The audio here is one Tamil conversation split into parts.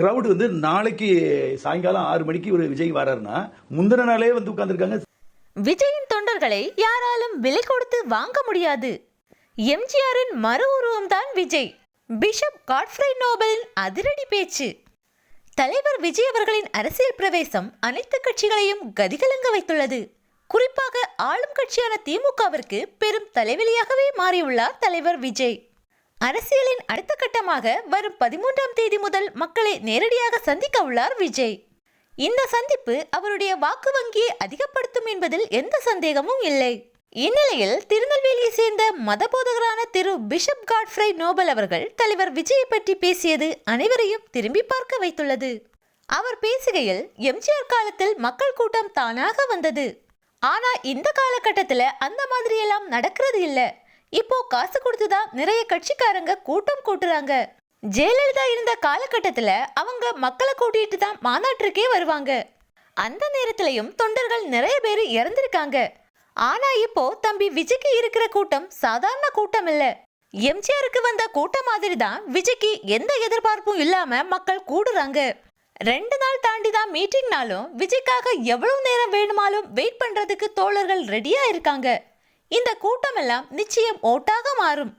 கிரவுட் வந்து நாளைக்கு சாயங்காலம் ஆறு மணிக்கு ஒரு விஜய் வராருன்னா முந்தின நாளே வந்து உட்காந்துருக்காங்க விஜயின் தொண்டர்களை யாராலும் விலை கொடுத்து வாங்க முடியாது. எம்ஜிஆரின் மறு உருவம்தான் விஜய். பிஷப் காட்ஃப்ரை நோபலின் அதிரடி பேச்சு. தலைவர் விஜய் அவர்களின் அரசியல் பிரவேசம் அனைத்து கட்சிகளையும் கதிகலங்க வைத்துள்ளது. குறிப்பாக ஆளும் கட்சியான திமுகவிற்கு பெரும் தலைவலியாகவே மாறியுள்ளார் தலைவர் விஜய். அரசியலின் அடுத்த கட்டமாக வரும் பதிமூன்றாம் தேதி முதல் மக்களை நேரடியாக சந்திக்க உள்ளார் விஜய். இந்த சந்திப்பு அவருடைய வாக்கு வங்கியை அதிகப்படுத்தும் என்பதில் எந்த சந்தேகமும் இல்லை. இந்நிலையில் திருநெல்வேலியை சேர்ந்த மதபோதகரான திரு பிஷப் காட்ஃப்ரை நோபல் அவர்கள் தலைவர் விஜயை பற்றி பேசியது அனைவரையும் திரும்பி பார்க்க வைத்துள்ளது. அவர் பேசுகையில் எம்ஜிஆர் காலத்தில் மக்கள் கூட்டம் தானாக வந்தது. ஆனா இந்த காலகட்டத்துல அந்த மாதிரியெல்லாம் நடக்கிறது இல்லை. இப்போ காசு கொடுத்துதான் நிறைய கட்சிக்காரங்க கூட்டம் கூட்டுறாங்க. ஜெயலலிதா இருந்த காலகட்டத்துல அவங்க மக்களை கூட்டிட்டு தான் மாநாட்டிற்கே வருவாங்க. அந்த நேரத்திலையும் தொண்டர்கள் நிறைய பேர் இறந்திருக்காங்க. ஆனா இப்போ தம்பி விஜய்க்கு இருக்கிற கூட்டம் சாதாரண கூட்டம் இல்ல. எம்ஜிஆருக்கு வந்த கூட்டம் மாதிரி தான் விஜய்க்கு எந்த எதிர்பார்ப்பும் இல்லாம மக்கள் கூடுறாங்க. ரெண்டு நாள் தாண்டி தான் மீட்டிங்னாலும் விஜய்க்காக எவ்வளவு நேரம் வேணுமாலும் வெயிட் பண்றதுக்கு தோழர்கள் ரெடியா இருக்காங்க. இந்த கூட்டமெல்லாம் நிச்சயம் ஓட்டாக மாறும்.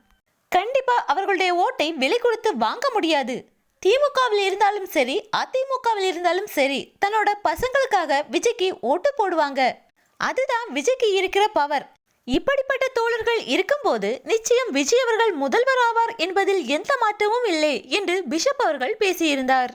கண்டிப்பா அவர்களுடைய ஓட்டை விலை கொடுத்து வாங்க முடியாது. திமுகவில் இருந்தாலும் சரி அதிமுகவில் இருந்தாலும் சரி தன்னோட பசங்களுக்காக விஜய்க்கு ஓட்டு போடுவாங்க. அதுதான் விஜய்க்கு இருக்கிற பவர் இப்படிப்பட்ட தோழர்கள் இருக்கும்போது நிச்சயம் விஜய் அவர்கள் முதல்வர் ஆவார் என்பதில் எந்த மாற்றமும் இல்லை என்று பிஷப் அவர்கள் பேசியிருந்தார்.